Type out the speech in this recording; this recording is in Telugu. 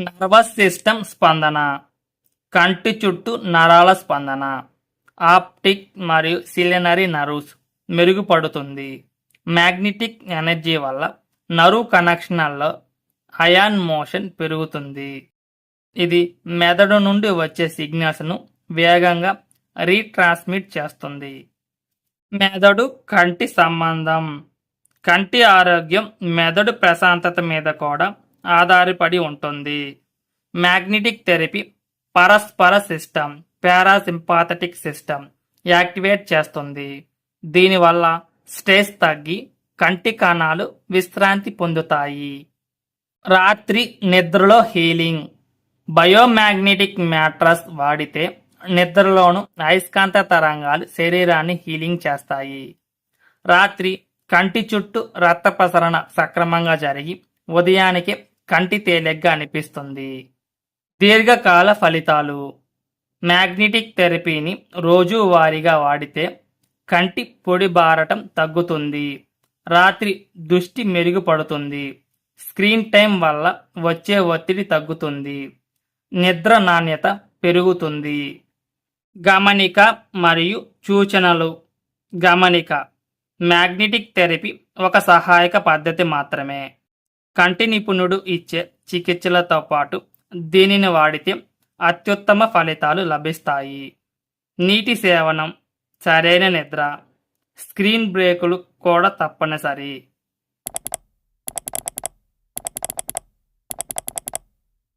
నర్వస్ సిస్టమ్ స్పందన. కంటి చుట్టూ నరాల స్పందన. ఆప్టిక్ మరియు సిలినరీ నర్వ్స్ మెరుగుపడుతుంది. మ్యాగ్నెటిక్ ఎనర్జీ వల్ల నరువు కనెక్షన్లలో అయాన్ మోషన్ పెరుగుతుంది. ఇది మెదడు నుండి వచ్చే సిగ్నల్స్ను వేగంగా రీట్రాన్స్మిట్ చేస్తుంది. మెదడు కంటి సంబంధం. కంటి ఆరోగ్యం మెదడు ప్రశాంతత మీద కూడా ఆధారపడి ఉంటుంది. మ్యాగ్నెటిక్ థెరపీ పరస్పర సిస్టమ్ పారాసింపాథటిక్ సిస్టమ్ యాక్టివేట్ చేస్తుంది. దీనివల్ల స్ట్రెస్ తగ్గి కంటి కణాలు విశ్రాంతి పొందుతాయి. రాత్రి నిద్రలో హీలింగ్. బయోమాగ్నెటిక్ మ్యాట్రస్ వాడితే నిద్రలోను అయస్కాంత తరంగాలు శరీరాన్ని హీలింగ్ చేస్తాయి. రాత్రి కంటి చుట్టూ రక్త ప్రసరణ సక్రమంగా జరిగి ఉదయానికి కంటి తేలిగ్గా అనిపిస్తుంది. దీర్ఘకాల ఫలితాలు. మ్యాగ్నెటిక్ థెరపీని రోజువారీగా వాడితే కంటి పొడి బారటం తగ్గుతుంది. రాత్రి దృష్టి మెరుగుపడుతుంది. స్క్రీన్ టైం వల్ల వచ్చే ఒత్తిడి తగ్గుతుంది. నిద్ర నాణ్యత పెరుగుతుంది. గమనిక మరియు సూచనలు. గమనిక. మ్యాగ్నెటిక్ థెరపీ ఒక సహాయక పద్ధతి మాత్రమే. కంటి నిపుణుడు ఇచ్చే చికిత్సలతో పాటు దీనిని వాడితే అత్యుత్తమ ఫలితాలు లభిస్తాయి. నీటి సేవనం సరైన నిద్ర స్క్రీన్ బ్రేకులు కూడా తప్పనిసరి.